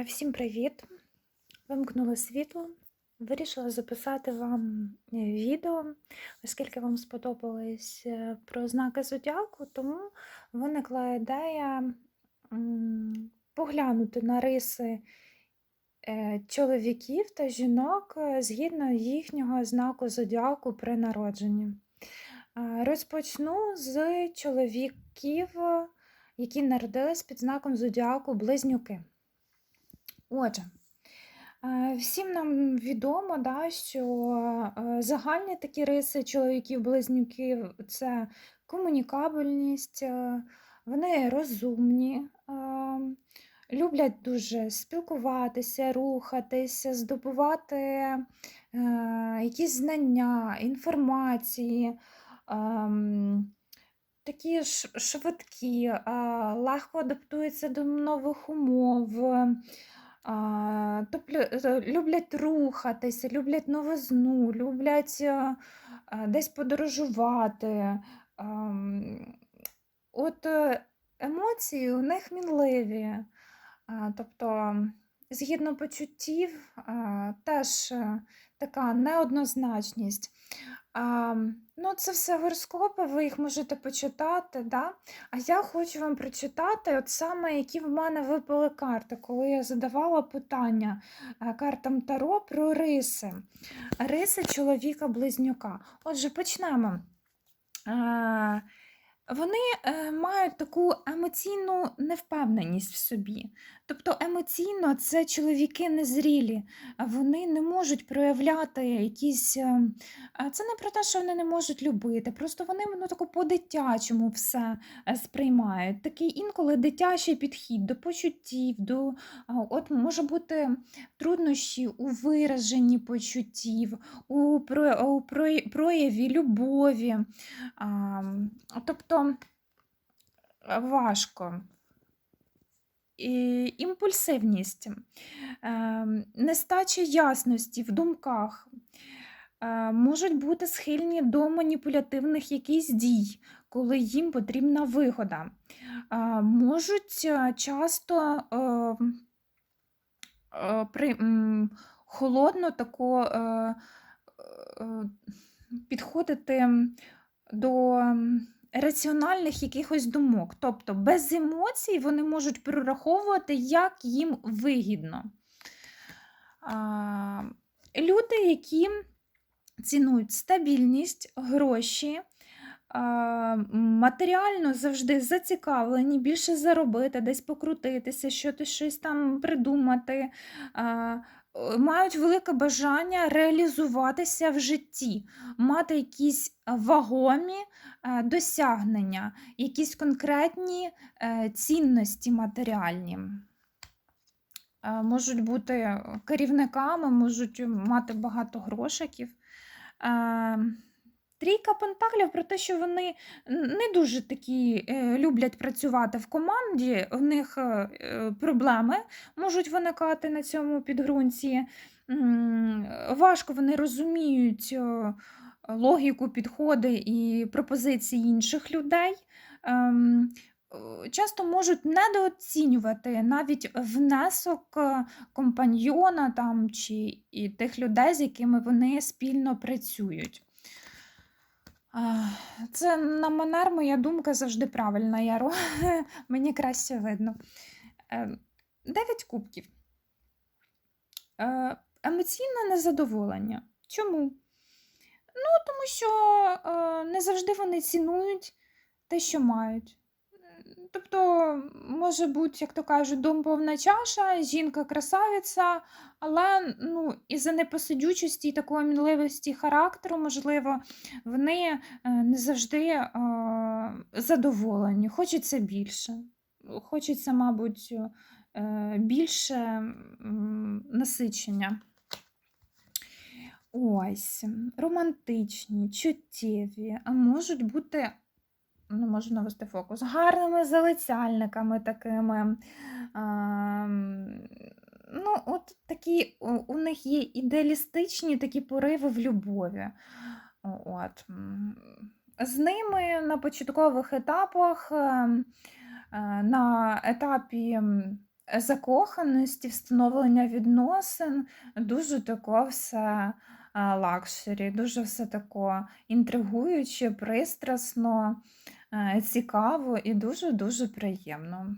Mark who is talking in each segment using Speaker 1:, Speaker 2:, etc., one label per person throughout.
Speaker 1: Е, Всім привіт! Вимкнула світло. Вирішила записати вам е, відео, оскільки вам сподобалось е, про знаки зодіаку, тому виникла ідея поглянути на риси чоловіків та жінок згідно їхнього знаку зодіаку при народженні. Розпочну з чоловіків, які народились під знаком зодіаку близнюки. Отже, е, всім нам відомо, да, що е, загальні такі риси чоловіків-близнюків це комунікабельність, е, вони розумні, люблять дуже спілкуватися, рухатися, здобувати якісь знання, інформації. ем, Такі ш- швидкі, легко адаптуються до нових умов, люблять рухатися, люблять новизну, люблять е, е, десь подорожувати. От е, емоції у них мінливі. Тобто, згідно почуттів, теж е, така неоднозначність. А, ну, це все гороскопи, ви їх можете почитати, да? А я хочу вам прочитати, от саме які в мене випали карти, коли я задавала питання е, картам Таро про риси. Риси чоловіка-близнюка. Отже, почнемо. Е, вони е, мають таку емоційну невпевненість в собі. Тобто емоційно це чоловіки незрілі, вони не можуть проявляти якісь. е, Це не про те, що вони не можуть любити, просто вони ну, тако по-дитячому все е, сприймають. Такий інколи дитячий підхід до почуттів, до а, от може бути труднощі у вираженні почуттів, у, про, у про- прояві любові. А, тобто е, важко. І імпульсивність, ем, нестача ясності в думках, е, можуть бути схильні до маніпулятивних якісь дій, коли їм потрібна вигода. Е, Можуть часто при, холодно тако е, підходити до раціональних якихось думок. Тобто без емоцій вони можуть прораховувати, як їм вигідно. А, Люди, які цінують стабільність, гроші, а, матеріально завжди зацікавлені, більше заробити, десь покрутитися, що ти щось там придумати. а, Мають велике бажання реалізуватися в житті, мати якісь вагомі е, досягнення, якісь конкретні е, цінності матеріальні. Е, Можуть бути керівниками, можуть мати багато грошиків. Трійка пентаклів про те, що вони не дуже такі е, люблять працювати в команді, в них е, е, проблеми можуть виникати на цьому підґрунті. Важко вони розуміють логіку, підходи і пропозиції інших людей. Ем, Часто можуть недооцінювати навіть внесок компаньйона там, чи і тих людей, з якими вони спільно працюють. Це на манер моя думка завжди правильна, Яро. Мені краще видно. Е, Дев'ять кубків. Е, Емоційне незадоволення. Чому? Ну, тому що е, не завжди вони цінують те, що мають. Тобто, може бути, як то кажуть, дом повна чаша, жінка красавиця, але ну, із-за непосидючості і такої мінливості характеру, можливо, вони е, не завжди е, задоволені. Хочеться більше. Хочеться, мабуть, е, більше м, насичення. Ось, романтичні, чуттєві, а можуть бути, ну, можу навести фокус, гарними залицяльниками такими. Ам, ну, от такі у, у них є ідеалістичні такі пориви в любові. От. З ними на початкових етапах, ем, е, на етапі закоханості, встановлення відносин, дуже тако все лакшері, дуже все тако інтригуюче, пристрасно, е, цікаво і дуже-дуже приємно.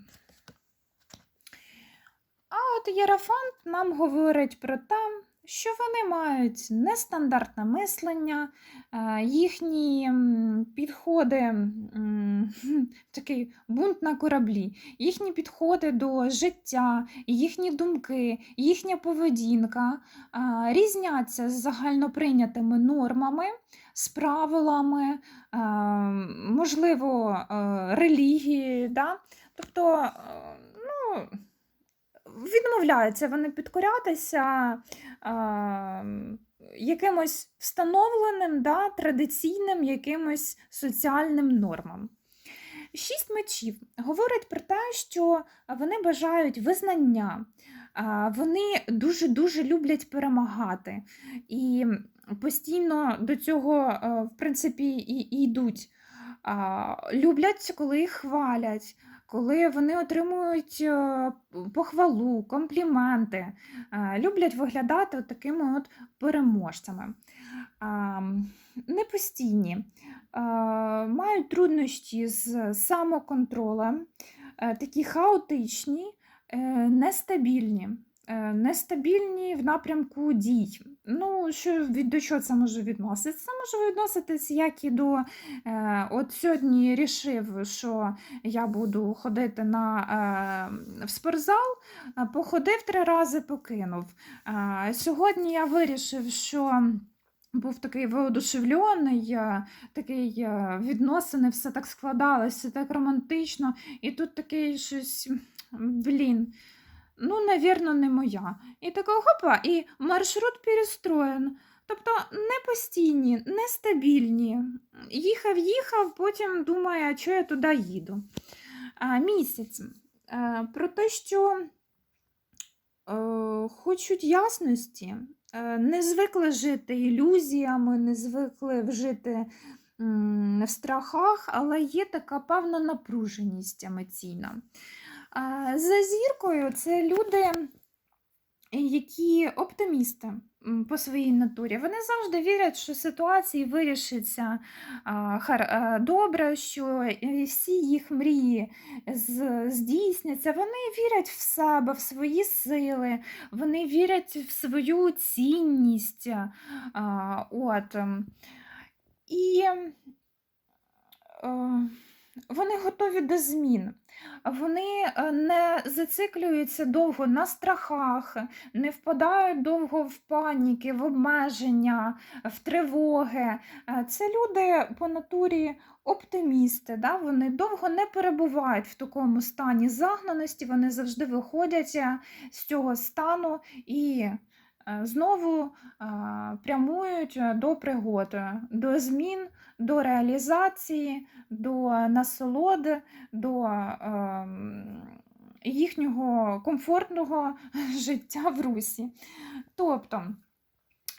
Speaker 1: А от Єрафант нам говорить про те, що вони мають нестандартне мислення, е, їхні підходи, такий бунт на кораблі, їхні підходи до життя, їхні думки, їхня поведінка е, різняться з загальноприйнятими нормами, з правилами, е, можливо, релігією. Да? Тобто, ну, відмовляються вони підкорятися а, якимось встановленим, да, традиційним якимось соціальним нормам. Шість мечів говорить про те, що вони бажають визнання, вони дуже-дуже люблять перемагати і постійно до цього, е, в принципі, і, і йдуть. Люблять, коли їх хвалять, коли вони отримують е, похвалу, компліменти, е, люблять виглядати такими от переможцями. Непостійні, е, мають труднощі з самоконтролем, такі хаотичні, нестабільні. Нестабільні в напрямку дій. Ну, що від до чого це може відноситися? Це може відноситись як і до е, от сьогодні рішив, що я буду ходити на, е, в спортзал, походив три рази, покинув. Е, сьогодні я вирішив, що був такий воодушевлений, е, такий е, відносини, все так складалося, так романтично, і тут такий щось, блін. Ну, навірно, не моя. І така хопа, і маршрут перестроєн. Тобто непостійні, нестабільні. Їхав, їхав, потім думає, що я туди їду. А, місяць. А, про те, що е, хочуть ясності, е, не звикли жити ілюзіями, не звикли жити в страхах, але є така певна напруженість емоційна. За зіркою це люди, які оптимісти по своїй натурі. Вони завжди вірять, що ситуації а, добре, що всі їх мрії здійсняться. Вони вірять в себе, в свої сили, вони вірять в свою цінність. От. І вони готові до змін. Вони е, не зациклюються довго на страхах, не впадають довго в паніки, в обмеження, в тривоги. Е, Це люди по натурі оптимісти. Да? Вони довго не перебувають в такому стані загнаності, вони завжди виходять е, з цього стану і знову е, прямують е, до пригод, до змін, до реалізації, до насолоди, до ем, їхнього комфортного життя в русі. Тобто,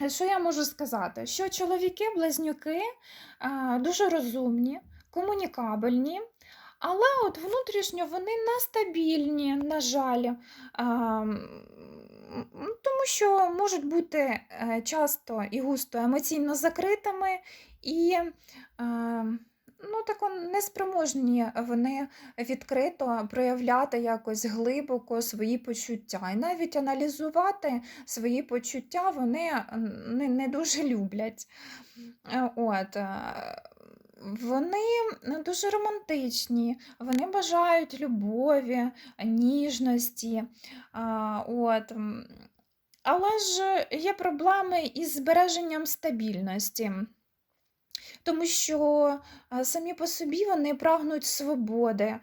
Speaker 1: що я можу сказати? Що чоловіки-близнюки е, дуже розумні, комунікабельні, але от внутрішньо вони нестабільні, на жаль. Тому що можуть бути е, часто і густо емоційно закритими і е, ну, тако неспроможні вони відкрито проявляти якось глибоко свої почуття. І навіть аналізувати свої почуття вони не, не дуже люблять. Е, От. Е, Вони дуже романтичні, вони бажають любові, ніжності. От. Але ж є проблеми із збереженням стабільності. Тому що е, самі по собі вони прагнуть свободи,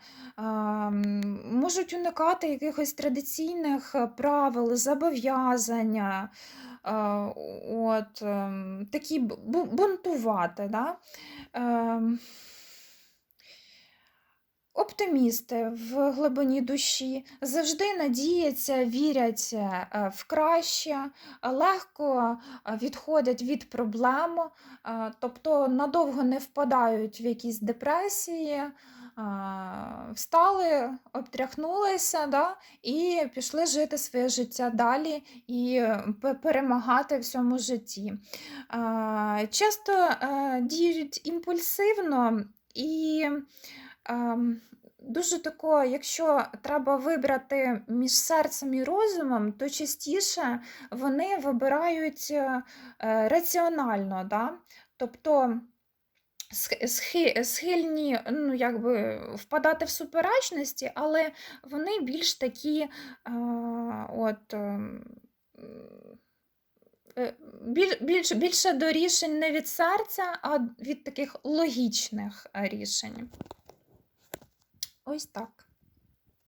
Speaker 1: можуть уникати якихось традиційних е, правил, зобов'язання, а, от, ем, такі бу- бу- бунтувати. Да? Ем, Оптимісти в глибині душі завжди надіються, вірять е, в краще, легко е, відходять від проблем, е, тобто надовго не впадають в якісь депресії, встали, обтряхнулися да, і пішли жити своє життя далі і перемагати в цьому житті. Часто діють імпульсивно і дуже тако, якщо треба вибрати між серцем і розумом, то частіше вони вибирають е, е, раціонально. Да? Тобто схильні ну, якби, впадати в суперечності, але вони більш такі а, от, ем, е, біль, більше до рішень не від серця, а від таких логічних е, рішень. Ось так.